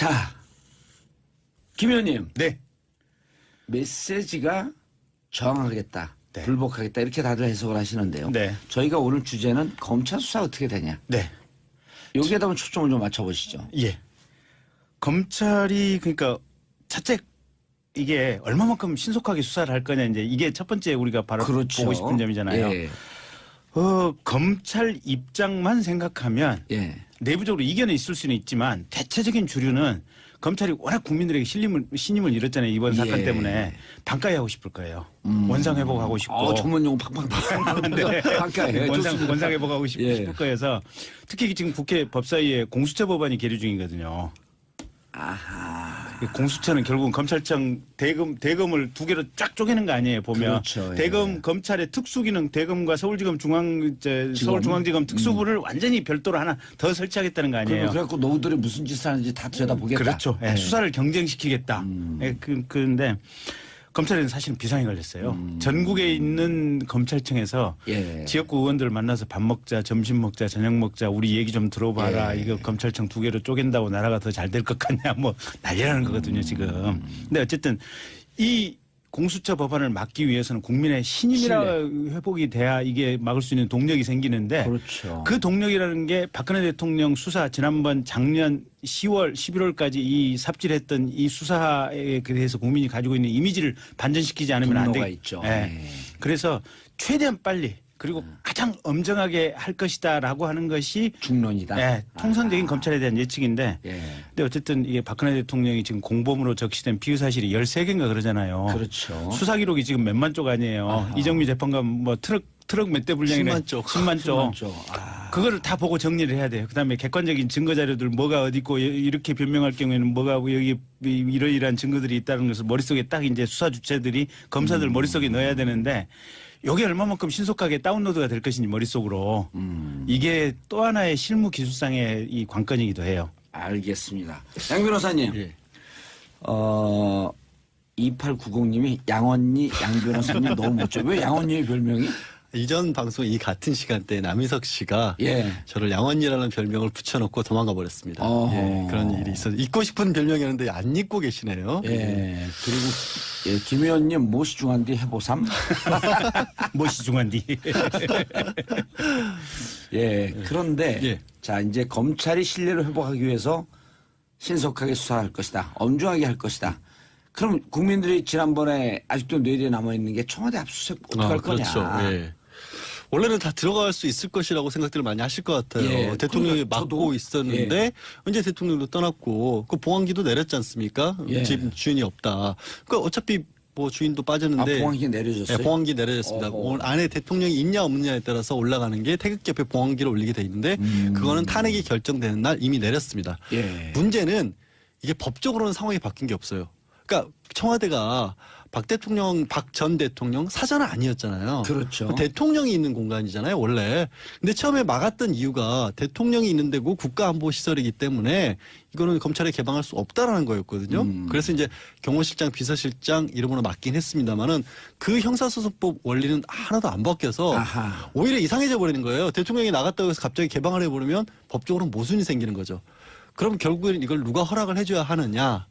자, 김 의원님 네. 메시지가 저항하겠다, 네. 불복하겠다 이렇게 다들 해석을 하시는데요. 네. 저희가 오늘 주제는 검찰 수사 어떻게 되냐. 네. 여기에다 한번 초점을 좀 맞춰보시죠. 예. 검찰이 그러니까 자책 이게 얼마만큼 신속하게 수사를 할 거냐 이제 이게 첫 번째 우리가 바로 그렇죠. 보고 싶은 점이잖아요. 예. 어, 검찰 입장만 생각하면 예. 내부적으로 이견은 있을 수는 있지만 대체적인 주류는 검찰이 워낙 국민들에게 신임을, 신임을 잃었잖아요. 이번 사건 예. 때문에 반가이 하고 싶을 거예요. 원상 회복하고 싶고. 어, 전문 용어 팡팡팡. 네. 원상, 좋습니다. 원상 회복하고 싶, 예. 싶을 거여서 특히 지금 국회 법사위에 공수처 법안이 계류 중이거든요. 아하. 공수처는 결국은 검찰청 대검 대검을 두 개로 쫙 쪼개는 거 아니에요 보면 그렇죠, 예. 대검 검찰의 특수기능 대검과 서울지검 중앙 이제 지검? 서울중앙지검 특수부를 완전히 별도로 하나 더 설치하겠다는 거 아니에요. 그래갖고 노후들이 무슨 짓을 하는지 다 들여다보겠다. 그렇죠. 예, 예. 수사를 경쟁시키겠다. 예, 그, 그런데 검찰에는 사실은 비상이 걸렸어요. 전국에 있는 검찰청에서 예. 지역구 의원들 만나서 밥 먹자, 점심 먹자, 저녁 먹자, 우리 얘기 좀 들어봐라. 예. 이거 검찰청 두 개로 쪼갠다고 나라가 더 잘 될 것 같냐. 뭐 난리라는 거거든요, 지금. 근데 어쨌든 이 공수처 법안을 막기 위해서는 국민의 신임이라 회복이 돼야 이게 막을 수 있는 동력이 생기는데 그렇죠. 그 동력이라는 게 박근혜 대통령 수사 지난번 작년 10월, 11월까지 이 삽질했던 이 수사에 대해서 국민이 가지고 있는 이미지를 반전시키지 않으면 안 돼. 있죠. 예. 네. 그래서 최대한 빨리 그리고 가장 엄정하게 할 것이다라고 하는 것이 중론이다. 예, 통상적인 아. 검찰에 대한 예측인데 예. 근데 어쨌든 이게 박근혜 대통령이 지금 공범으로 적시된 피의 사실이 13개인가 그러잖아요. 그렇죠. 수사 기록이 지금 몇만 쪽 아니에요. 아하. 이정미 재판관 뭐 트럭 트럭 몇 대 분량이래. 10만 쪽. 10만 쪽. 쪽. 아. 그거를 다 보고 정리를 해야 돼요. 그다음에 객관적인 증거 자료들 뭐가 어디 있고 이렇게 변명할 경우에는 뭐가 여기 이러이러한 증거들이 있다는 것을 머릿속에 딱 이제 수사 주체들이 검사들 음. 머릿속에 넣어야 되는데 요게 얼마만큼 신속하게 다운로드가 될 것인지 머릿속으로 음. 이게 또 하나의 실무 기술상의 이 관건이기도 해요. 알겠습니다. 양 변호사님. 예. 어, 2890님이 양언니 양 변호사님 너무 멋져. 왜 양언니의 별명이? 이전 방송 이 같은 시간대에 남희석 씨가 예. 저를 양언니라는 별명을 붙여놓고 도망가 버렸습니다. 어허. 예, 그런 일이 있어. 잊고 싶은 별명이었는데 안 잊고 계시네요. 예. 그리고 예, 김 의원님 모시 중한디 해보삼. 멋이 중한 뒤. 예. 그런데 예. 자 이제 검찰이 신뢰를 회복하기 위해서 신속하게 수사할 것이다. 엄중하게 할 것이다. 그럼 국민들이 지난번에 아직도 뇌리에 남아 있는 게 청와대 압수수색 어떻게 할 거냐? 그렇죠. 예. 원래는 다 들어갈 수 있을 것이라고 생각들을 많이 하실 것 같아요. 예, 대통령이 그러니까 막고 저도, 있었는데 언제 대통령도 떠났고 그 보안기도 내렸지 않습니까? 예. 집 주인이 없다. 그러니까 어차피 뭐 주인도 아, 빠졌는데 봉황기 내려졌어요. 네, 보안기 내려졌습니다. 어허. 오늘 안에 대통령이 있냐 없느냐에 따라서 올라가는 게 태극기 옆에 보안기를 올리게 돼 있는데 음. 그거는 탄핵이 결정되는 날 이미 내렸습니다. 예. 문제는 이게 법적으로는 상황이 바뀐 게 없어요. 그러니까 청와대가 박 대통령, 박 전 대통령 사전은 아니었잖아요. 그렇죠. 대통령이 있는 공간이잖아요, 원래. 근데 처음에 막았던 이유가 대통령이 있는 데고 국가안보 시설이기 때문에 이거는 검찰에 개방할 수 없다라는 거였거든요. 음. 그래서 이제 경호실장, 비서실장 이름으로 맡긴 했습니다만은 그 형사소송법 원리는 하나도 안 바뀌어서 아하. 오히려 이상해져 버리는 거예요. 대통령이 나갔다고 해서 갑자기 개방을 해버리면 법적으로 모순이 생기는 거죠. 그럼 결국엔 이걸 누가 허락을 해줘야 하느냐?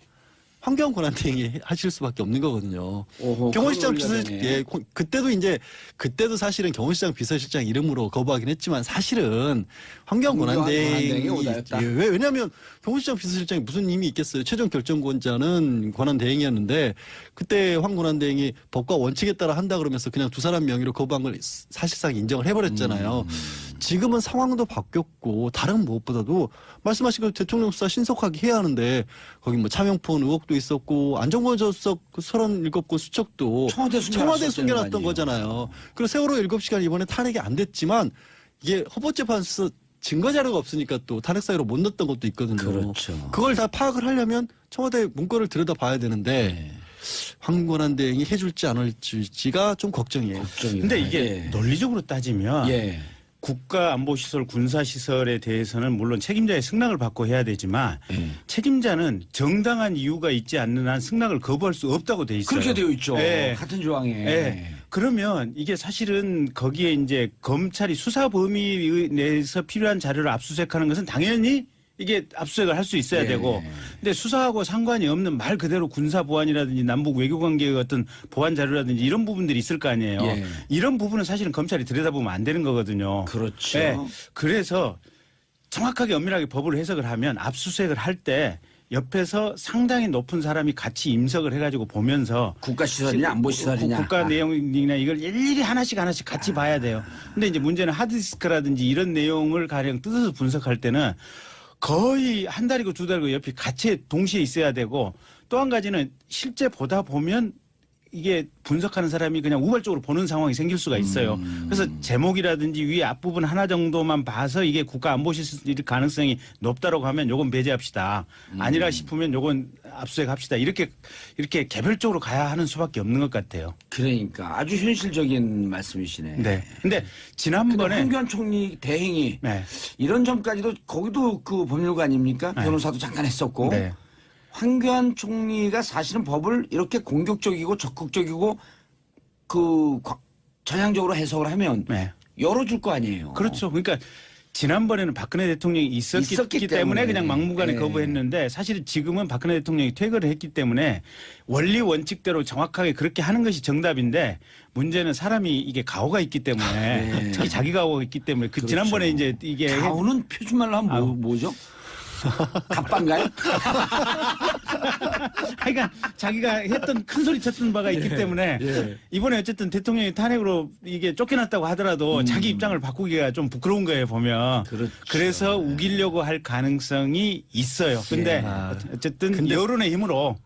환경 권한대행이 하실 수밖에 없는 거거든요. 비서실 올려야 되네. 예, 고- 그때도 이제 그때도 사실은 경호실장 비서실장 이름으로 거부하긴 했지만 사실은 환경 환경 권한대행이 권한대행이 오다였다. 예, 왜 왜냐하면 경호실장 비서실장이 무슨 힘이 있겠어요. 최종 결정권자는 권한대행이었는데 그때 황 권한대행이 법과 원칙에 따라 한다 그러면서 그냥 두 사람 명의로 거부한 걸 사실상 인정을 해버렸잖아요. 지금은 상황도 바뀌었고 다른 무엇보다도 말씀하신 그 대통령 수사 신속하게 해야 하는데 거기 뭐 차명폰 의혹도 있었고 안정권 저수석 그 37건 수척도 청와대 청와대 거 숨겨놨던. 거잖아요. 그리고 세월호 7시간 이번에 탄핵이 안 됐지만 이게 헌법재판소 증거 자료가 없으니까 또 탄핵 사유로 못 넣었던 것도 있거든요. 그렇죠. 그걸 다 파악을 하려면 청와대 문건을 들여다 봐야 되는데 네. 황권한 대행이 해줄지 안 해줄지가 좀 걱정이에요. 걱정이다. 근데 이게 예. 논리적으로 따지면 예. 국가 안보 시설 군사 시설에 대해서는 물론 책임자의 승낙을 받고 해야 되지만 예. 책임자는 정당한 이유가 있지 않는 한 승낙을 거부할 수 없다고 돼 있어요. 그렇게 되어 있죠. 예. 같은 조항에. 예. 그러면 이게 사실은 거기에 이제 검찰이 수사 범위 내에서 필요한 자료를 압수수색하는 것은 당연히 이게 압수수색을 할 수 있어야 예. 되고 근데 수사하고 상관이 없는 말 그대로 군사 보안이라든지 남북 외교 관계의 어떤 보안 자료라든지 이런 부분들이 있을 거 아니에요. 예. 이런 부분은 사실은 검찰이 들여다보면 안 되는 거거든요. 그렇죠. 예. 그래서 정확하게 엄밀하게 법을 해석을 하면 압수수색을 할때 옆에서 상당히 높은 사람이 같이 임석을 해가지고 보면서 국가 시설이냐 안보 시설이냐. 국- 국가 아. 내용이나 이걸 일일이 하나씩 하나씩 같이 봐야 돼요. 근데 이제 문제는 하드디스크라든지 이런 내용을 가령 뜯어서 분석할 때는 거의 한 달이고 두 달이고 옆에 같이 동시에 있어야 되고 또 한 가지는 실제 보다 보면 이게 분석하는 사람이 그냥 우발적으로 보는 상황이 생길 수가 있어요. 음. 그래서 제목이라든지 위에 앞부분 하나 정도만 봐서 이게 국가 안보 실일 가능성이 높다라고 하면 요건 배제합시다. 음. 아니라 싶으면 요건 압수수색합시다. 이렇게 이렇게 개별적으로 가야 하는 수밖에 없는 것 같아요. 그러니까 아주 현실적인 말씀이시네. 네. 근데 근데 지난번에 황교안 총리 대행이 네. 이런 점까지도 거기도 그 법률가 아닙니까? 네. 변호사도 잠깐 했었고 네. 황교안 총리가 사실은 법을 이렇게 공격적이고 적극적이고 그 과- 전향적으로 해석을 하면 네. 열어줄 거 아니에요. 그렇죠. 그러니까 지난번에는 박근혜 대통령이 있었기, 있었기 때문에, 때문에. 그냥 막무가내 네. 거부했는데 사실은 지금은 박근혜 대통령이 퇴거를 했기 때문에 원리 원칙대로 정확하게 그렇게 하는 것이 정답인데 문제는 사람이 이게 가오가 있기 때문에 네. 특히 자기 가오가 있기 때문에 그 그렇죠. 지난번에 이제 이게 가오는 표준말로 하면 뭐. 뭐죠? 갑반가요? 하여간 자기가 했던 큰 소리 쳤던 바가 있기 때문에 예. 이번에 어쨌든 대통령이 탄핵으로 이게 쫓겨났다고 하더라도 자기 입장을 바꾸기가 좀 부끄러운 거예요 보면 음. 그렇죠. 그래서 우기려고 할 가능성이 있어요. 근데 예. 어쨌든 근데- 여론의 힘으로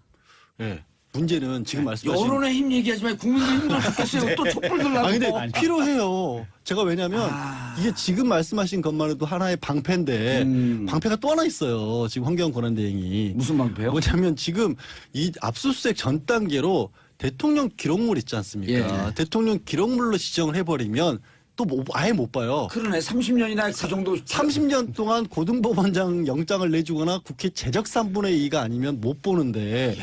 예. 문제는 지금 말씀하신 여론의 힘 얘기하지 말고 국민들 힘들어 죽겠어요. 또 촛불 들라고. 아 근데 필요해요. 제가 왜냐면 아. 이게 지금 말씀하신 것만 해도 하나의 방패인데 음. 방패가 또 하나 있어요. 지금 황교안 권한 대행이 무슨 방패요? 뭐냐면 지금 이 압수수색 전 단계로 대통령 기록물 있지 않습니까? 예. 대통령 기록물로 지정을 해버리면 또 뭐- 아예 못 봐요. 그러네. 30년이나 그 정도 30년 동안 고등법원장 영장을 내주거나 국회 제적 3분의 2가 아니면 못 보는데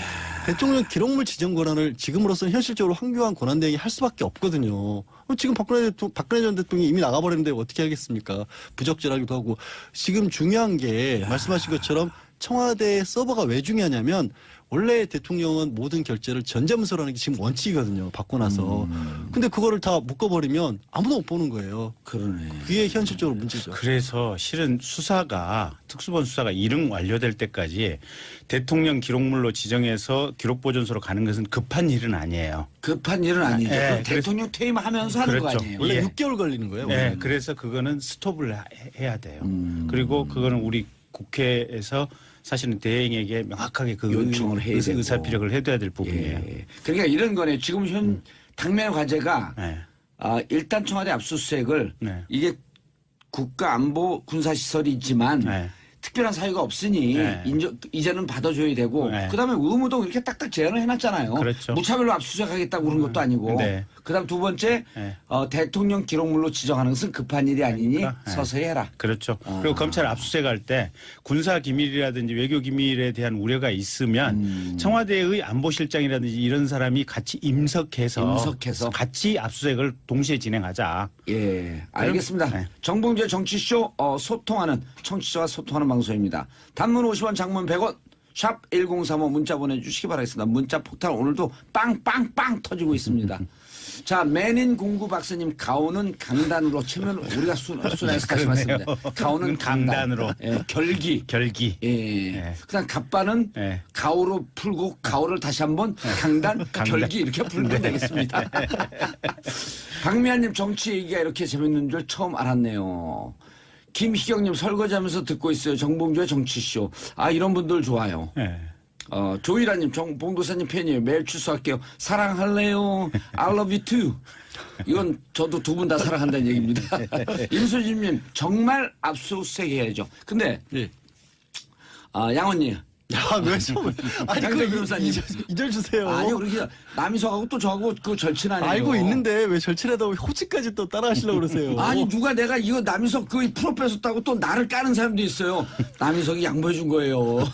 대통령 기록물 지정 권한을 지금으로서는 현실적으로 황교안 권한대행이 할 수밖에 없거든요. 지금 박근혜, 대통- 박근혜 전 대통령이 이미 나가버렸는데 어떻게 하겠습니까? 부적절하기도 하고 지금 중요한 게 말씀하신 것처럼 청와대 서버가 왜 중요하냐면 원래 대통령은 모든 결제를 전자문서로 하는 게 지금 원칙이거든요. 받고 나서. 근데 그거를 다 묶어버리면 아무도 못 보는 거예요. 그러네. 그게 현실적으로 문제죠. 그래서 실은 수사가 특수본 수사가 이릉 완료될 때까지 대통령 기록물로 지정해서 기록 보존소로 가는 것은 급한 일은 아니에요. 급한 일은 아니죠. 예, 그럼 그래서- 대통령 퇴임하면서 하는 거 그렇죠. 아니에요. 원래 예. 6개월 걸리는 거예요. 네, 원래는. 그래서 그거는 스톱을 하- 해야 돼요. 음. 그리고 그거는 우리 국회에서 사실은 대행에게 명확하게 그 요청을 해야 의사, 되고. 의사 피력을 해둬야 될 부분이에요. 예. 그러니까 이런 거네. 지금 현 당면의 과제가 네. 아, 일단 청와대 압수수색을 네. 이게 국가 안보 군사 시설이지만 네. 특별한 사유가 없으니 네. 인정, 이제는 받아줘야 되고 네. 그다음에 의무동 이렇게 딱딱 제한을 해놨잖아요. 그렇죠. 무차별로 압수수색하겠다고 그런 것도 아니고. 네. 그다음 두 번째 네. 어, 대통령 기록물로 지정하는 것은 급한 일이 아니니 그러니까, 네. 서서히 해라. 그렇죠. 아. 그리고 검찰 압수수색할 때 군사 기밀이라든지 외교 기밀에 대한 우려가 있으면 음. 청와대의 안보실장이라든지 이런 사람이 같이 임석해서, 임석해서. 같이 압수수색을 동시에 진행하자. 예, 알겠습니다. 네. 정봉재 정치쇼 어, 소통하는 청취자와 소통하는 방송입니다. 단문 50원, 장문 100원, 샵 1035 문자 보내주시기 바라겠습니다. 문자 폭탄 오늘도 빵빵빵 터지고 있습니다. 자, 맨인 공구 박사님 가오는 강단으로 치면 우리가 수, 순화해서 다시. 말씀드립니다. 가오는 강단. 강단으로. 예, 결기. 결기. 예. 예. 그다음 갑바는 예. 가오로 풀고 가오를 다시 한번 강단, 결기 이렇게 풀면 되겠습니다. 박미아님 정치 얘기가 이렇게 재밌는 줄 처음 알았네요. 김희경님 설거지하면서 듣고 있어요. 정봉주의 정치쇼. 아 이런 분들 좋아요. 예. 어, 조이라님, 정봉도사님 팬이에요. 매일 출석할게요. 사랑할래요. I love you too. 이건 저도 두 분 다 사랑한다는 얘기입니다. 임수진님, 정말 압수수색 해야죠. 근데, 예. 아, 양언니. 야, 왜 처음. 아니, 그 변호사님. 이절, 주세요. 아니, 우리 남이석하고 또 저하고 그 절친 아니에요. 알고 있는데 왜 절친하다고 호치까지 또 따라 하시려고 그러세요? 아니 누가 내가 이거 남이석 그 프로 뺏었다고 또 나를 까는 사람도 있어요. 남이석이 양보해 준 거예요.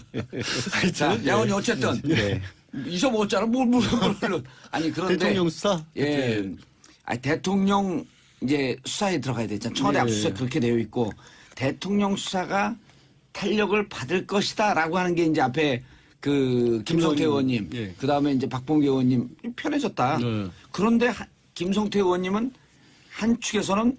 자, 양원이 어쨌든 네. 잊어먹었잖아. 뭘, 뭘, 뭘. 아니 그런데 대통령 수사? 예, 아니, 대통령 이제 수사에 들어가야 되잖아. 청와대 예. 압수수색 그렇게 되어 있고 대통령 수사가 탄력을 받을 것이다라고 하는 게 이제 앞에 그 김성태 의원님, 예. 그 다음에 이제 박봉계 의원님 편해졌다. 네. 그런데 하- 김성태 의원님은 한 축에서는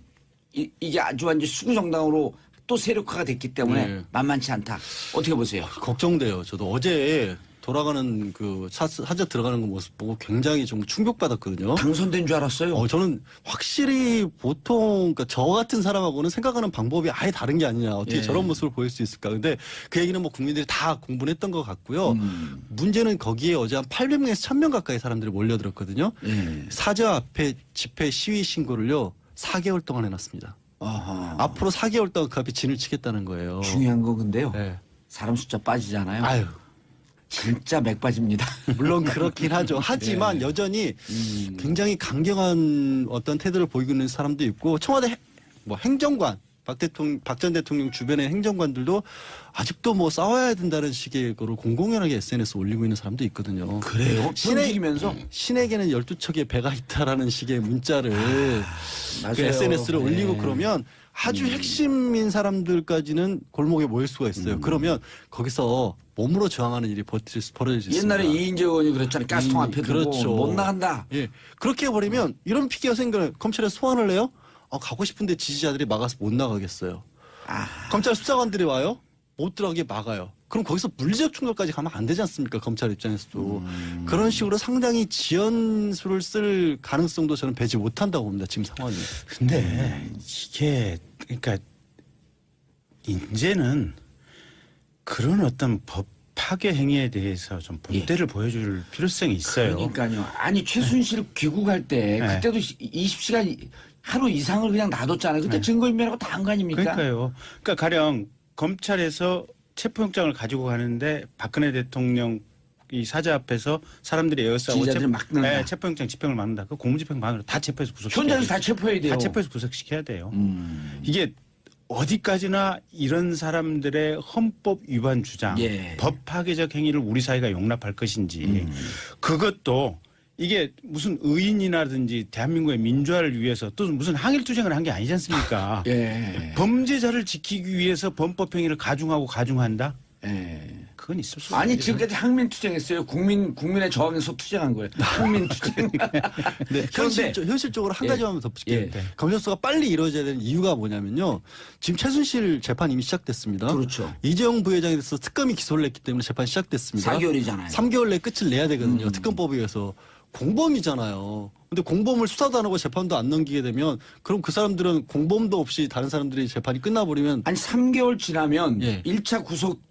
이, 이게 아주 완전 수구 정당으로 또 세력화가 됐기 때문에 네. 만만치 않다. 어떻게 보세요? 걱정돼요. 저도 어제 돌아가는 그 사, 사자 들어가는 거 모습 보고 굉장히 좀 충격받았거든요. 당선된 줄 알았어요. 어, 저는 확실히 보통 그러니까 저 같은 사람하고는 생각하는 방법이 아예 다른 게 아니냐. 어떻게 예. 저런 모습을 보일 수 있을까. 근데 그 얘기는 뭐 국민들이 다 공부를 했던 것 같고요. 음. 문제는 거기에 어제 한 800명에서 1000명 가까이 사람들이 몰려들었거든요. 예. 사저 앞에 집회 시위 신고를요. 4개월 동안 해놨습니다. 어허. 앞으로 4개월 동안 그 앞에 진을 치겠다는 거예요. 중요한 건 근데요. 네. 사람 숫자 빠지잖아요. 아유. 진짜 맥 빠집니다. 물론 그렇긴 하죠. 하지만 여전히 굉장히 강경한 어떤 태도를 보이고 있는 사람도 있고 청와대 해- 뭐 행정관 박 대통령 박 전 대통령 주변의 행정관들도 아직도 뭐 싸워야 된다는 식의 거를 공공연하게 SNS 에 올리고 있는 사람도 있거든요. 그래요? 신의, 신에기면서 신에게는 12척의 배가 있다라는 식의 문자를 그 맞아요. SNS를 올리고 네. 그러면 아주 핵심인 사람들까지는 골목에 모일 수가 있어요. 음. 그러면 거기서 몸으로 저항하는 일이 버틸 수- 벌어질 수 있습니다. 옛날에 이인재 의원이 그랬잖아요. 가스통 음, 앞에 두고 그렇죠. 못 나간다. 예. 그렇게 해버리면 이런 피해가 생겨요. 검찰에 소환을 해요? 어, 가고 싶은데 지지자들이 막아서 못 나가겠어요. 아, 검찰 수사관들이 와요? 못 들어가게 막아요. 그럼 거기서 물리적 충돌까지 가면 안 되지 않습니까? 검찰 입장에서도. 음. 그런 식으로 상당히 지연수를 쓸 가능성도 저는 배지 못한다고 봅니다. 지금 상황이. 근데 이게 그러니까 이제는 그런 어떤 법 파괴 행위에 대해서 좀 본때를 보여줄 필요성이 있어요. 그러니까요. 아니 최순실 귀국할 때 네. 그때도 20시간 하루 이상을 그냥 놔뒀잖아요. 그때 증거인멸하고 다 한 거 아닙니까? 그러니까요. 그러니까 가령 검찰에서 체포영장을 가지고 가는데 박근혜 대통령 이 사자 앞에서 사람들이 에어싸고 막 넣는다. 네, 체포영장 집행을 막는다. 그 공무집행 방으로 다 체포해서 구속시켜야 현장에서. 다 체포해야 돼요. 다 체포해서 구속시켜야 돼요. 음. 이게 어디까지나 이런 사람들의 헌법 위반 주장, 예. 법 파괴적 행위를 우리 사회가 용납할 것인지 음. 그것도 이게 무슨 의인이라든지 대한민국의 민주화를 위해서 또 무슨 항일 투쟁을 한 게 아니지 않습니까? 예. 범죄자를 지키기 위해서 범법 행위를 가중하고 가중한다? 예. 그건 있을 수 아니 지금까지 항민 투쟁했어요. 국민 국민의 저항에서 투쟁한 거예요. 항민 투쟁. 네, 현실적, 현실적으로 한 예. 가지만 덧붙일게요. 예. 네. 검찰 수사가 빨리 이루어져야 되는 이유가 뭐냐면요. 지금 최순실 재판 이미 시작됐습니다. 그렇죠. 이재용 부회장에 대해서 특검이 기소를 했기 때문에 재판이 시작됐습니다. 4개월이잖아요. 3개월 내에 끝을 내야 되거든요. 음. 특검법에 의해서. 공범이잖아요. 근데 공범을 수사도 안 하고 재판도 안 넘기게 되면 그럼 그 사람들은 공범도 없이 다른 사람들이 재판이 끝나버리면 아니 3개월 지나면 예. 1차 구속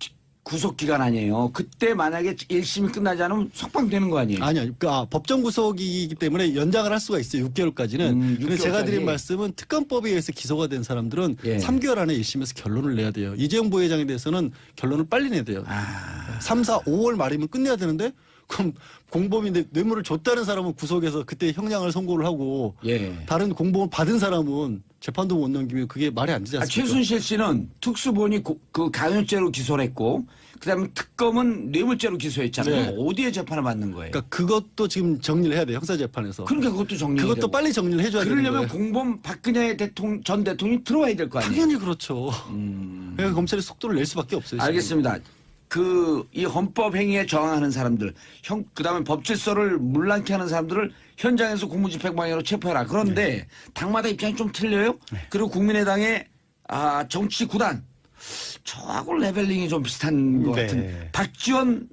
구속 기간 아니에요. 그때 만약에 1심이 끝나지 않으면 석방되는 거 아니에요. 아니요. 그러니까 법정 구속이기 때문에 연장을 할 수가 있어요. 6개월까지는. 음, 근데 제가 6개월까지. 드린 말씀은 특검법에 의해서 기소가 된 사람들은 예. 3개월 안에 1심에서 결론을 내야 돼요. 이재용 부회장에 대해서는 결론을 빨리 내야 돼요. 아. 3, 4, 5월 말이면 끝내야 되는데 그럼 공범인데 뇌물을 줬다는 사람은 구속해서 그때 형량을 선고를 하고 예. 다른 공범을 받은 사람은 재판도 못 넘기면 그게 말이 안 되지 아, 않습니까? 최순실 씨는 특수본이 고- 그 강요죄로 기소를 했고 그다음에 특검은 뇌물죄로 기소했잖아요. 네. 어디에 재판을 받는 거예요? 그러니까 그것도 지금 정리를 해야 돼요. 형사재판에서. 그러니까 그것도 정리. 그것도 빨리 정리를 해줘야 되는 그러려면 거예요. 공범 박근혜 대통령 전 대통령이 들어와야 될 거 아니에요. 당연히 그렇죠. 음. 그러니까 검찰이 속도를 낼 수밖에 없어요. 지금. 알겠습니다. 그 이 헌법 행위에 저항하는 사람들, 형 그다음에 법 질서를 문란케 하는 사람들을 현장에서 공무집행 방해로 체포해라. 그런데 네. 당마다 입장이 좀 틀려요. 그리고 국민의당의 아 정치 구단 저하고 레벨링이 좀 비슷한 것 네. 같은 박지원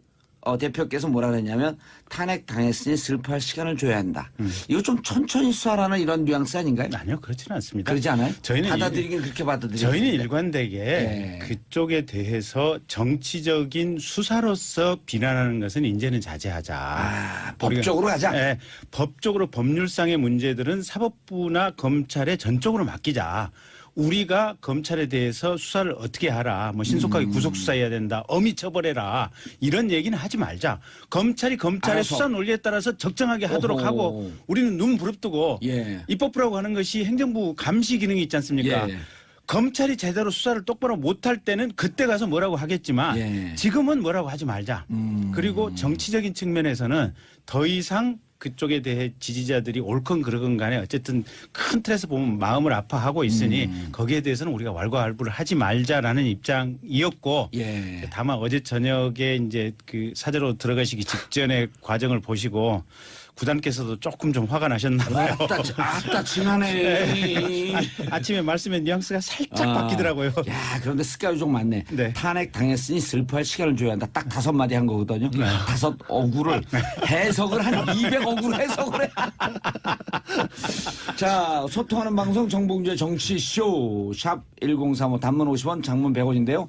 어, 대표께서 뭐라 그랬냐면 탄핵 당했으니 슬퍼할 시간을 줘야 한다. 음. 이거 좀 천천히 수사라는 이런 뉘앙스 아닌가요? 아니요, 그렇지는 않습니다. 그러지 않아요? 저희는 받아들이긴 그렇게 받아들여요. 저희는 일관되게 예. 그쪽에 대해서 정치적인 수사로서 비난하는 것은 이제는 자제하자. 아, 법적으로 가자. 예, 법적으로 법률상의 문제들은 사법부나 검찰에 전적으로 맡기자. 우리가 검찰에 대해서 수사를 어떻게 하라. 뭐 신속하게 음. 구속 수사해야 된다. 엄히 처벌해라. 이런 얘기는 하지 말자. 검찰이 검찰의 알아서. 수사 논리에 따라서 적정하게 하도록 오호. 하고 우리는 눈 부릅뜨고 예. 입법부라고 하는 것이 행정부 감시 기능이 있지 않습니까? 예. 검찰이 제대로 수사를 똑바로 못할 때는 그때 가서 뭐라고 하겠지만 예. 지금은 뭐라고 하지 말자. 음. 그리고 정치적인 측면에서는 더 이상 그쪽에 대해 지지자들이 옳건 그르건 간에 어쨌든 큰 틀에서 보면 마음을 아파하고 있으니 음. 거기에 대해서는 우리가 왈가왈부를 하지 말자라는 입장이었고 예. 다만 어제 저녁에 이제 그 사저로 들어가시기 직전의 과정을 보시고 구단께서도 조금 좀 화가 나셨나 봐요. 아따, 아따, 징하네. 아침에 말씀의 뉘앙스가 살짝 아. 바뀌더라고요. 야, 그런데 스카이족 많네. 네. 탄핵 당했으니 슬퍼할 시간을 줘야 한다. 딱 다섯 마디 한 거거든요. 다섯 어구를 해석을 한 200어구를 해석을 해. 자, 소통하는 방송 정봉주의 정치쇼 샵 1035 단문 50원 장문 100원인데요.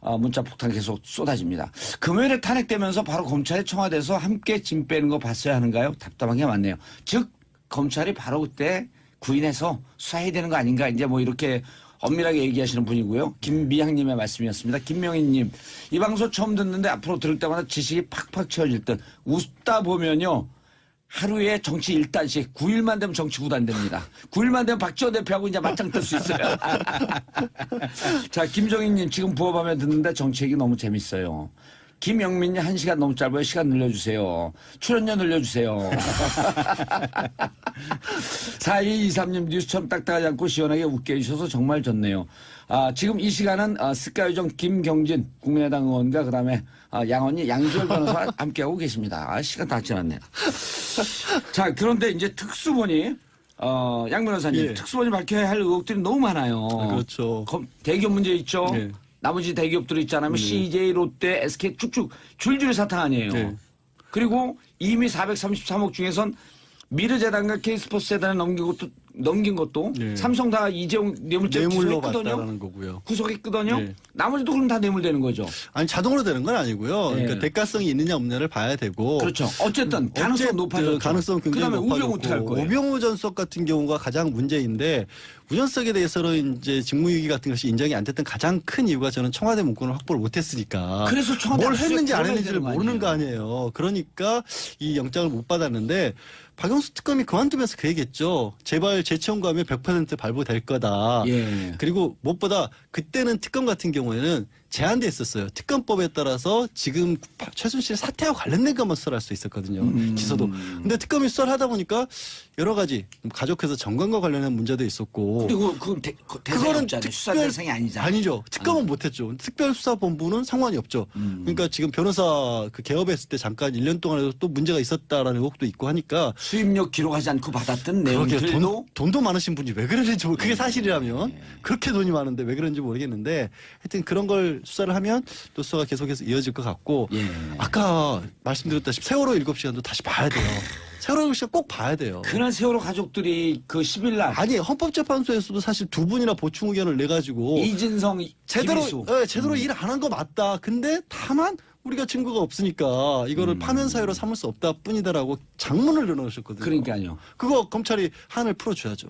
어, 문자 폭탄 계속 쏟아집니다. 금요일에 탄핵되면서 바로 검찰에 청와대에서 함께 짐 빼는 거 봤어야 하는가요? 답답한 게 많네요. 즉 검찰이 바로 그때 구인해서 수사해야 되는 거 아닌가 이제 뭐 이렇게 엄밀하게 얘기하시는 분이고요. 김미향님의 말씀이었습니다. 김명희님 이 방송 처음 듣는데 앞으로 들을 때마다 지식이 팍팍 채워질 듯 웃다 보면요. 하루에 정치 1단씩 9일만 되면 정치 9단 됩니다. 9일만 되면 박지원 대표하고 이제 맞짱 뜰 수 있어요. 자, 김정희님 지금 부업하면 듣는데 정치 얘기 너무 재밌어요. 김영민님 한 시간 너무 짧아요. 시간 늘려주세요. 출연료 늘려주세요. 4223님 뉴스 처럼 딱딱하지 않고 시원하게 웃게 해주셔서 정말 좋네요. 아, 지금 이 시간은 아, 스카이정 김경진 국민의당 의원과 그다음에 아, 양언니 양지열 변호사 함께하고 계십니다. 아, 시간 다 지났네요. 자, 그런데 이제 특수본이 어, 양 변호사님 예. 특수본이 밝혀야 할 의혹들이 너무 많아요. 아, 그렇죠. 검- 대기업 문제 있죠. 네. 나머지 대기업들 있잖아요. CJ, 롯데, SK 쭉쭉 줄줄이 사탕 아니에요. 네. 그리고 이미 433억 중에선 미르 재단과 K스포츠 재단에 넘긴 것도 넘긴 것도 네. 삼성 다 이재용 뇌물죄 뇌물로. 봤다라는 거고요. 구속했거든요. 네. 나머지도 그럼 다 뇌물되는 거죠. 아니 자동으로 되는 건 아니고요. 네. 그러니까 대가성이 있느냐 없느냐를 봐야 되고. 그렇죠. 어쨌든 가능성 어쨌든 높아졌죠. 가능성 굉장히 그다음에 우병우 높아졌고 거예요? 우병우 전석 같은 경우가 가장 문제인데 우전석에 대해서는 이제 직무유기 같은 것이 인정이 안 됐던 가장 큰 이유가 저는 청와대 문건을 확보를 못했으니까. 그래서 청와대 뭘 했는지 안 했는지를 거 모르는 거 아니에요. 그러니까 이 영장을 못 받았는데 박영수 특검이 그만두면서 그 얘기했죠. 제발 재청 가면 100% 발부될 거다. 예. 그리고 무엇보다 그때는 특검 같은 경우에는 제한돼 있었어요. 특검법에 따라서 지금 최순실 사태와 관련된 것만 수사를 할수 있었거든요. 음. 기소도. 근데 특검이 수사를 하다 보니까 여러 가지 가족회사 정관과 관련한 문제도 있었고. 그리고 그 대, 그 없잖아요. 수사 대상이 아니잖아요. 아니죠. 특검은 못했죠. 특별수사본부는 상관이 없죠. 음. 그러니까 지금 변호사 그 개업했을 때 잠깐 1년 동안에도 또 문제가 있었다라는 의혹도 있고 하니까 수입력 기록하지 않고 받았던 내용들도 돈, 돈도 많으신 분이 왜 그러는지 모르- 네. 그게 사실이라면 그렇게 돈이 많은데 왜 그런지 모르겠는데 하여튼 그런 걸 수사를 하면 또 수사가 계속해서 이어질 것 같고 예. 아까 말씀드렸다시피 세월호 7시간도 다시 봐야 돼요. 세월호 7시간 꼭 봐야 돼요. 그날 세월호 가족들이 그 10일 날 아니 헌법재판소에서도 사실 두 분이나 보충 의견을 내 가지고 이진성 제대로. 예, 제대로 일 안 한 거 맞다. 근데 다만 우리가 증거가 없으니까 이거를 파면 사유로 삼을 수 없다 뿐이다라고 장문을 내놓으셨거든요. 그러니까요. 그거 검찰이 한을 풀어줘야죠.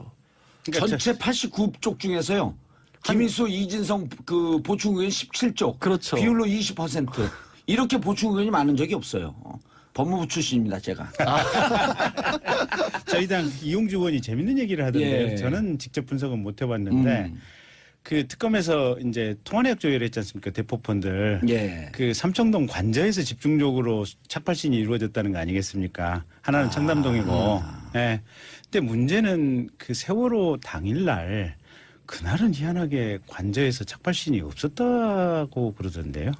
그러니까 전체 89쪽 중에서요. 김희수, 이진성 그 보충 의원 17쪽. 그렇죠. 비율로 20%. 이렇게 보충 의원이 많은 적이 없어요. 어. 법무부 출신입니다, 제가. 저희 당 이용주 의원이 재밌는 얘기를 하던데요. 예. 저는 직접 분석은 못 해봤는데 음. 그 특검에서 이제 통화내역 조회를 했지 않습니까? 대포폰들. 예. 그 삼청동 관저에서 집중적으로 착발신이 이루어졌다는 거 아니겠습니까? 하나는 청담동이고. 예. 근데 문제는 그 세월호 당일날 그날은 희한하게 관저에서 착발신이 없었다고 그러던데요.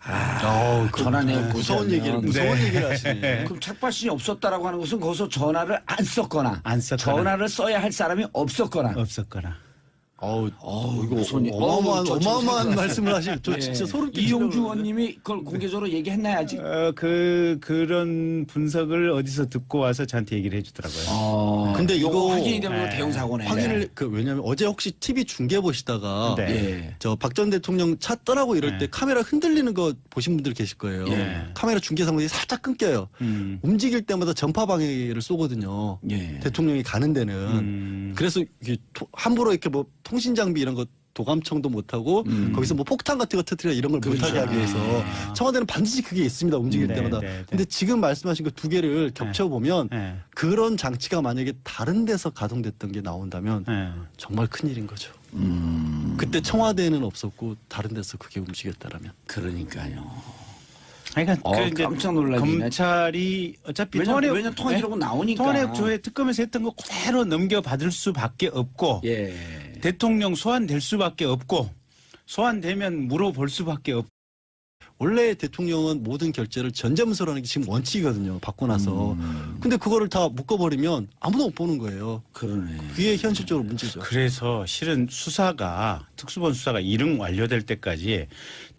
아, 전화 내역 무서운. 얘기를 무서운 네. 얘기를 하시네. 그럼 착발신이 없었다라고 하는 것은 거기서 전화를 안 썼거나, 안 썼거나. 전화를 써야 할 사람이 없었거나. 없었거나. 어우, 어우, 이거 일. 어마어마한 어우, 어마어마한. 말씀을 하시고 저 예. 진짜 소름 끼치는 이용주. 의원님이 그걸 공개적으로 얘기했나요, 아직? 어, 그, 그런 분석을 어디서 듣고 와서 저한테 얘기를 해주더라고요. 어, 근데 요거 이거- 확인이 되면 네. 대형 사고네. 확인을 그 왜냐면 어제 혹시 TV 중계 보시다가 네. 예. 저 박 전 대통령 차 떠나고 이럴 네. 때 카메라 흔들리는 거 보신 분들 계실 거예요. 예. 카메라 중계 상황이 살짝 끊겨요. 음. 움직일 때마다 전파 방해를 쏘거든요. 예. 대통령이 가는 데는 음. 그래서 이게 토- 함부로 이렇게 뭐 통신 장비 이런 거 도감청도 못하고 음. 거기서 뭐 폭탄 같은 거 터트려 이런 걸 그렇죠. 못하게 하기 위해서 아. 청와대는 반드시 그게 있습니다 움직일 네, 때마다 네, 네. 근데 지금 말씀하신 그 두 개를 겹쳐 보면 네. 그런 장치가 만약에 다른 데서 가동됐던 게 나온다면 네. 정말 큰일인 거죠 음, 그때 청와대에는 없었고 다른 데서 그게 움직였다라면 그러니까요. 그러니까 어, 그 깜짝 놀라긴 검찰이 어차피 왜냐면 통화 네? 기록은 나오니까. 통화내역 조회 특검에서 했던 거 그대로 넘겨받을 수밖에 없고 예. 대통령 소환될 수밖에 없고 소환되면 물어볼 수밖에 없고 원래 대통령은 모든 결제를 전자문서라는 게 지금 원칙이거든요. 받고 나서. 음. 근데 그거를 다 묶어버리면 아무도 못 보는 거예요. 그러네. 그게 현실적으로 문제죠. 그래서 실은 수사가 특수본 수사가 이릉 완료될 때까지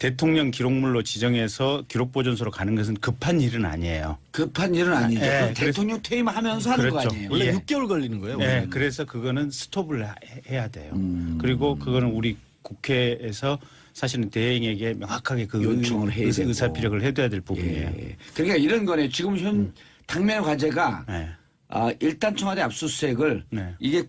대통령 기록물로 지정해서 기록 보존소로 가는 것은 급한 일은 아니에요. 급한 일은 아니죠. 예, 그럼 그래서- 대통령 퇴임하면서 하는 거 그렇죠. 아니에요. 원래 예. 6개월 걸리는 거예요. 네, 원래는. 그래서 그거는 스톱을 하- 해야 돼요. 음. 그리고 그거는 우리 국회에서 사실은 대행에게 명확하게 그 요청을 해야 의사, 되고. 의사 피력을 해줘야 될 부분이에요. 예. 그러니까 이런 거네. 지금 현 당면 과제가 네. 아, 일단 청와대 압수수색을 네. 이게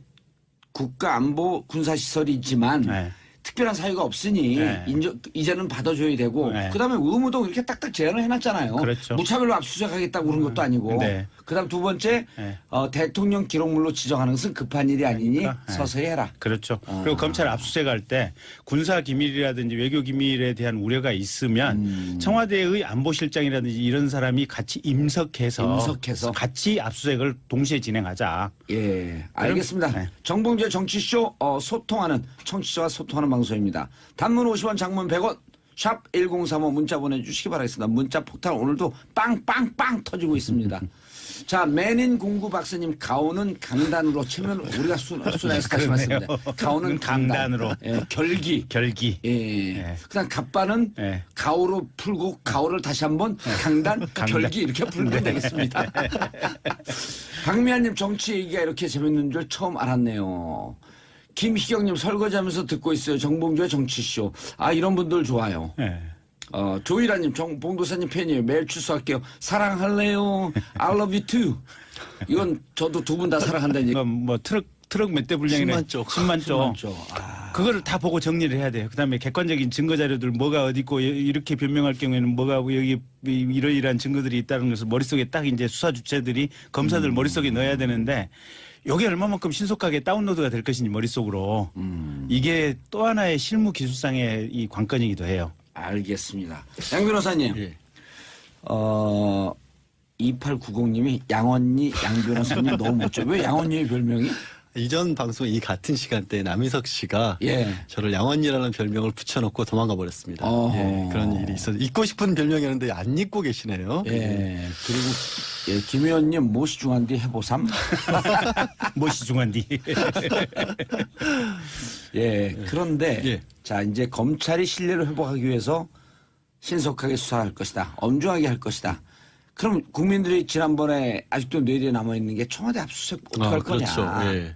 국가 안보 군사 시설이지만 네. 특별한 사유가 없으니 네. 인정, 이제는 받아줘야 되고 네. 그다음에 의무동 이렇게 딱딱 제한을 해놨잖아요. 그렇죠. 무차별로 압수수색하겠다고 그런 것도 아니고. 네. 그다음 두 번째 네. 어, 대통령 기록물로 지정하는 것은 급한 일이 아니니 그러니까, 네. 서서히 해라. 그렇죠. 아. 그리고 검찰 압수수색할 때 군사 기밀이라든지 외교 기밀에 대한 우려가 있으면 음. 청와대의 안보실장이라든지 이런 사람이 같이 임석해서, 임석해서. 같이 압수수색을 동시에 진행하자. 예, 알겠습니다. 네. 정봉재 정치쇼 어, 소통하는 청취자와 소통하는 방송입니다. 단문 50원, 장문 100원, 샵 1035 문자 보내주시기 바라겠습니다. 문자 폭탄 오늘도 빵빵빵 터지고 있습니다. 자, 매닌 공구 박사님 가오는 강단으로 치면 우리가 수, 순화해서 다시. 맞습니다. 가오는 강단. 강단으로. 예, 결기. 결기. 예. 네. 그다음 갑바는 네. 가오로 풀고 가오를 다시 한번 강단, 결기 이렇게 풀면 되겠습니다. 박미아님 정치 얘기가 이렇게 재밌는 줄 처음 알았네요. 김희경님 설거지하면서 듣고 있어요. 정봉주의 정치쇼. 아 이런 분들 좋아요. 예. 어, 조이라님 정봉도사님 팬이에요. 매일 출소할게요. 사랑할래요. I love you too. 이건 저도 두 분 다. 이건 뭐 트럭 트럭 몇 대 분량이네. 10만 쪽. 10만 쪽. 죠. 아, 그거를 다 보고 정리를 해야 돼요. 그다음에 객관적인 증거 자료들 뭐가 어디 있고 이렇게 변명할 경우에는 뭐가 여기 이러이러한 증거들이 있다는 것을 머릿속에 딱 이제 수사 주체들이 검사들 머릿속에 넣어야 되는데 요게 얼마만큼 신속하게 다운로드가 될 것인지 머릿속으로 이게 또 하나의 실무 기술상의 이 관건이기도 해요. 알겠습니다. 양 변호사님. 예. 어, 2890님이 양언니 양 변호사님 너무 멋져. 왜 양언니의 별명이? 이전 방송 이 같은 시간대에 남희석 씨가 예. 저를 양언니라는 별명을 붙여놓고 도망가 버렸습니다. 어허. 예, 그런 일이 있어서 잊고 싶은 별명이었는데 안 잊고 계시네요. 예. 그리고 예, 김 의원님 무엇이 중한디 해보삼? 무엇이 중한디? 예. 그런데 예. 자 이제 검찰이 신뢰를 회복하기 위해서 신속하게 수사할 것이다. 엄중하게 할 것이다. 그럼 국민들이 지난번에 아직도 뇌리에 남아 있는 게 청와대 압수수색 어떻게 할 아, 거냐? 그렇죠. 예.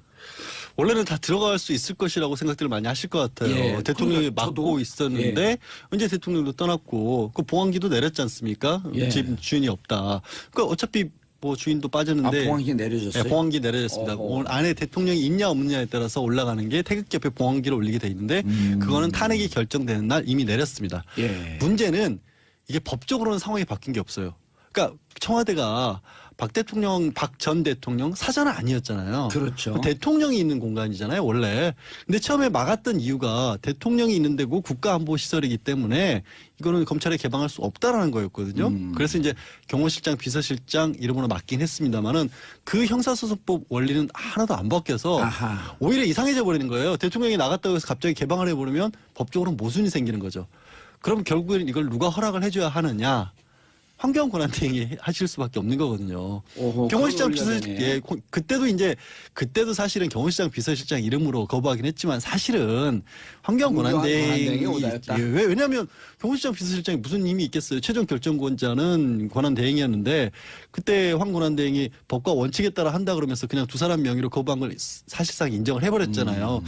원래는 다 들어갈 수 있을 것이라고 생각들을 많이 하실 것 같아요. 예, 대통령이 그러니까 막고 저도, 있었는데 이제 대통령도 떠났고 그 봉황기도 내렸지 않습니까? 예. 집 주인이 없다. 그러니까 어차피 뭐 주인도 아, 빠졌는데 봉황기 내려졌어요. 네, 봉황기 내려졌습니다. 어허. 오늘 안에 대통령이 있냐 없느냐에 따라서 올라가는 게 태극기 옆에 봉황기를 올리게 돼 있는데 음. 그거는 탄핵이 결정되는 날 이미 내렸습니다. 예. 문제는 이게 법적으로는 상황이 바뀐 게 없어요. 그러니까 청와대가 박 대통령, 박 전 대통령 사전은 아니었잖아요. 그렇죠. 대통령이 있는 공간이잖아요, 원래. 근데 처음에 막았던 이유가 대통령이 있는 데고 국가안보시설이기 때문에 이거는 검찰에 개방할 수 없다라는 거였거든요. 음. 그래서 이제 경호실장, 비서실장 이름으로 맡긴 했습니다만은 그 형사소송법 원리는 하나도 안 바뀌어서 아하. 오히려 이상해져 버리는 거예요. 대통령이 나갔다고 해서 갑자기 개방을 해버리면 법적으로 모순이 생기는 거죠. 그럼 결국에는 이걸 누가 허락을 해줘야 하느냐? 환경 권한 대행이 하실 수밖에 없는 거거든요. 오호, 경호실장 그런 비서 논리가 되네. 예, 고- 그때도 이제 그때도 사실은 경호실장 비서실장 이름으로 거부하긴 했지만 사실은 환경 권한 환경 권한 대행이 대행이 오다였다. 예, 왜 왜냐하면 경호실장 비서실장이 무슨 힘이 있겠어요. 최종 결정권자는 권한 대행이었는데 그때 황 권한 대행이 법과 원칙에 따라 한다 그러면서 그냥 두 사람 명의로 거부한 걸 사실상 인정을 해버렸잖아요.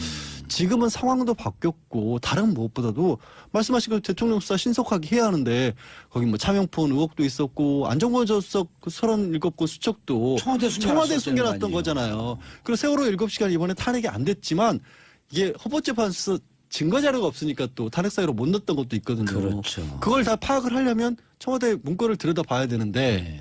음. 지금은 상황도 바뀌었고 다른 무엇보다도 말씀하신 그 대통령 수사 신속하게 해야 하는데 거기 뭐 차명폰 의혹도 있었고 안정권 저수석 그 37건 수척도 청와대 청와대 거 숨겨놨던. 거잖아요. 그리고 세월호 7시간 이번에 탄핵이 안 됐지만 이게 헌법재판소 증거 자료가 없으니까 또 탄핵 사유로 못 넣었던 것도 있거든요. 그렇죠. 그걸 다 파악을 하려면 청와대 문건을 들여다 봐야 되는데 네.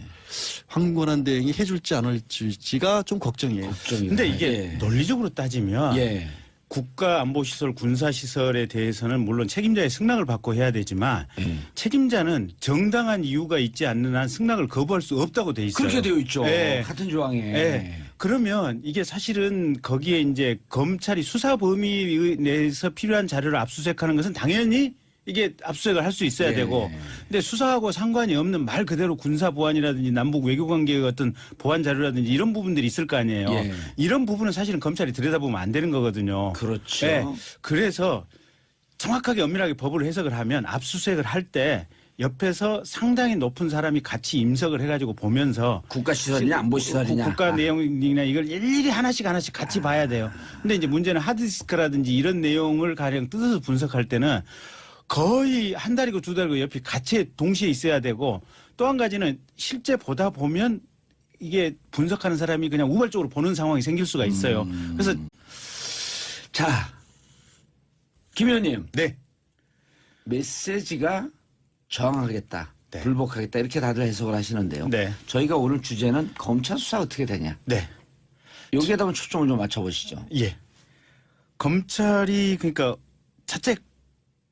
황권한 대행이 해줄지 안 해줄지가 좀 걱정이에요. 걱정이. 근데 이게 예. 논리적으로 따지면 예. 국가 안보시설, 군사시설에 대해서는 물론 책임자의 승낙을 받고 해야 되지만 예. 책임자는 정당한 이유가 있지 않는 한 승낙을 거부할 수 없다고 돼 있어요. 그렇게 되어 있죠. 예. 같은 조항에. 예. 그러면 이게 사실은 거기에 이제 검찰이 수사 범위 내에서 필요한 자료를 압수수색하는 것은 당연히 이게 압수수색을 할 수 있어야 예. 되고 근데 수사하고 상관이 없는 말 그대로 군사 보안이라든지 남북 외교 관계의 어떤 보안 자료라든지 이런 부분들이 있을 거 아니에요. 예. 이런 부분은 사실은 검찰이 들여다보면 안 되는 거거든요. 그렇죠. 예. 그래서 정확하게 엄밀하게 법을 해석을 하면 압수수색을 할 때 옆에서 상당히 높은 사람이 같이 임석을 해가지고 보면서 국가 시설이냐 안보 시설이냐. 국가 아. 내용이나 이걸 일일이 하나씩 하나씩 같이 봐야 돼요. 근데 이제 문제는 하드디스크라든지 이런 내용을 가령 뜯어서 분석할 때는 거의 한 달이고 두 달이고 옆에 같이 동시에 있어야 되고 또 한 가지는 실제 보다 보면 이게 분석하는 사람이 그냥 우발적으로 보는 상황이 생길 수가 있어요. 음. 그래서 자, 김 의원님 네. 메시지가 저항하겠다, 네. 불복하겠다 이렇게 다들 해석을 하시는데요. 네. 저희가 오늘 주제는 검찰 수사 어떻게 되냐. 네. 여기에다 초점을 좀 맞춰보시죠. 예. 검찰이 그러니까 첫째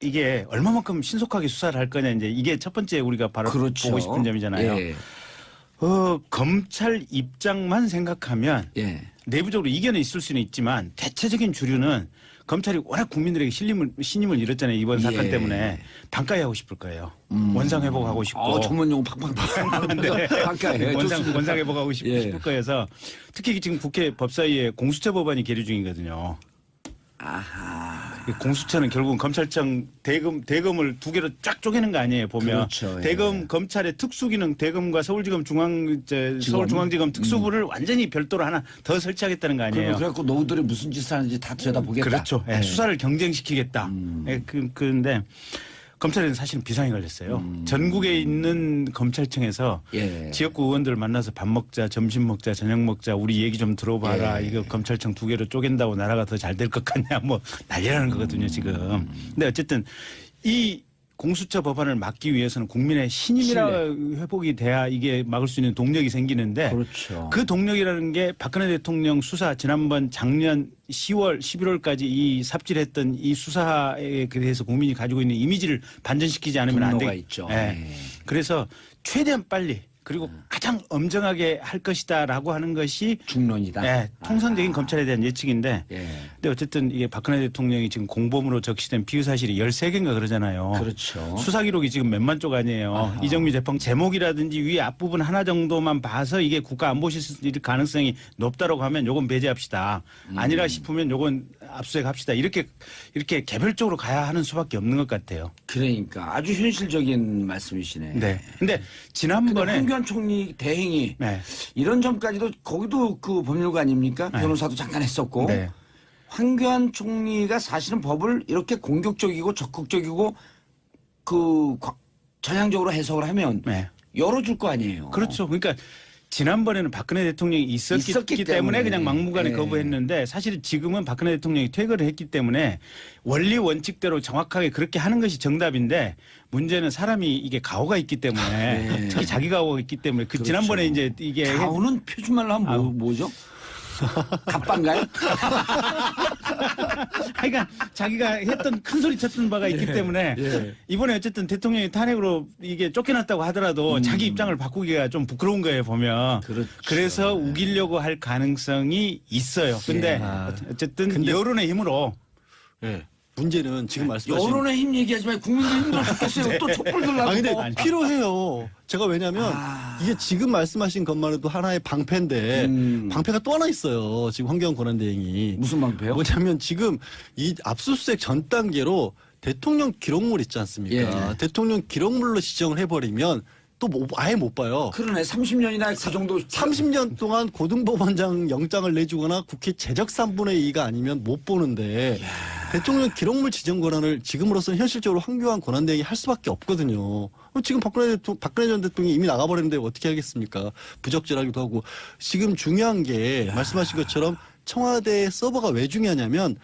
이게 얼마만큼 신속하게 수사를 할 거냐 이제 이게 첫 번째 우리가 바로 그렇죠. 보고 싶은 점이잖아요. 예. 어, 검찰 입장만 생각하면 예. 내부적으로 이견은 있을 수는 있지만 대체적인 주류는 검찰이 워낙 국민들에게 신임을, 신임을 잃었잖아요. 이번 사건 예. 때문에 반가이 하고 싶을 거예요. 원상 회복하고 싶고. 어, 전문 용어 팡팡팡. 네. 반가워요. 원상. 원상 회복하고 싶, 예. 싶을 거여서 특히 지금 국회 법사위에 공수처 법안이 계류 중이거든요. 아하. 그 공수처는 결국은 검찰청 대검 대검을 두 개로 쫙 쪼개는 거 아니에요 보면 그렇죠, 예. 대검 검찰의 특수기능 대검과 서울지검 중앙 저, 서울중앙지검 특수부를 완전히 별도로 하나 더 설치하겠다는 거 아니에요. 그래갖고 너희들이 무슨 짓을 하는지 다 들여다보겠다. 그렇죠. 예, 예. 수사를 경쟁시키겠다. 예, 그, 그런데 검찰에는 사실은 비상이 걸렸어요. 전국에 있는 검찰청에서 예. 지역구 의원들 만나서 밥 먹자, 점심 먹자, 저녁 먹자, 우리 얘기 좀 들어봐라. 예. 이거 검찰청 두 개로 쪼갠다고 나라가 더 잘 될 것 같냐. 뭐 난리라는 거거든요, 지금. 근데 어쨌든 이 공수처 법안을 막기 위해서는 국민의 신임이라 회복이 돼야 이게 막을 수 있는 동력이 생기는데 그렇죠. 그 동력이라는 게 박근혜 대통령 수사 지난번 작년 10월, 11월까지 이 삽질했던 이 수사에 대해서 국민이 가지고 있는 이미지를 반전시키지 않으면 안 돼. 있죠. 예. 예. 그래서 최대한 빨리 그리고 가장 엄정하게 할 것이다라고 하는 것이 중론이다. 예, 통상적인 아. 검찰에 대한 예측인데 예. 근데 어쨌든 이게 박근혜 대통령이 지금 공범으로 적시된 피의 사실이 13개인가 그러잖아요. 그렇죠. 수사 기록이 지금 몇만 쪽 아니에요. 아하. 이정미 재판 제목이라든지 위 앞부분 하나 정도만 봐서 이게 국가 안보실 가능성이 높다라고 하면 요건 배제합시다. 음. 아니라 싶으면 요건 압수수색합시다. 이렇게 이렇게 개별적으로 가야 하는 수밖에 없는 것 같아요. 그러니까 아주 현실적인 말씀이시네. 네. 근데 지난번에 황교안 총리 대행이 네. 이런 점까지도 거기도 그 법률가 아닙니까? 네. 변호사도 잠깐 했었고 네. 황교안 총리가 사실은 법을 이렇게 공격적이고 적극적이고 그 과- 전향적으로 해석을 하면 네. 열어줄 거 아니에요. 그렇죠. 그러니까 지난번에는 박근혜 대통령이 있었기, 있었기 때문에, 때문에. 그냥 막무가내 예. 거부했는데 사실 지금은 박근혜 대통령이 퇴거를 했기 때문에 원리 원칙대로 정확하게 그렇게 하는 것이 정답인데 문제는 사람이 이게 가오가 있기 때문에 예. 특히 자기 가오가 있기 때문에 그 그렇죠. 지난번에 이제 이게 가오는 표준말로 하면 뭐. 뭐죠? 갑반가요? 하여간 자기가 했던 큰 소리 쳤던 바가 있기 때문에 예. 이번에 어쨌든 대통령이 탄핵으로 이게 쫓겨났다고 하더라도 자기 입장을 바꾸기가 좀 부끄러운 거예요 보면 음. 그렇죠. 그래서 우기려고 할 가능성이 있어요. 근데 아. 어쨌든 근데- 여론의 힘으로 예. 문제는 지금 말씀하신 여론의 힘 얘기하지 말고 국민들 힘들어 죽겠어요. 또 촛불 들라고. 아 근데. 필요해요. 제가 왜냐면 아. 이게 지금 말씀하신 것만 해도 하나의 방패인데 음. 방패가 또 하나 있어요. 지금 황교안 권한 대행이 무슨 방패요? 뭐냐면 지금 이 압수수색 전 단계로 대통령 기록물 있지 않습니까? 예. 대통령 기록물로 지정을 해버리면 또 뭐- 아예 못 봐요. 그러네. 30년이나 그 정도 30년 동안 고등법원장 영장을 내주거나 국회 재적 3분의 2가 아니면 못 보는데 대통령 기록물 지정 권한을 지금으로서는 현실적으로 황교안 권한 대행이 할 수밖에 없거든요. 지금 박근혜, 대통, 박근혜 전 대통령이 이미 나가버렸는데 어떻게 하겠습니까? 부적절하기도 하고 지금 중요한 게 말씀하신 것처럼 청와대 서버가 왜 중요하냐면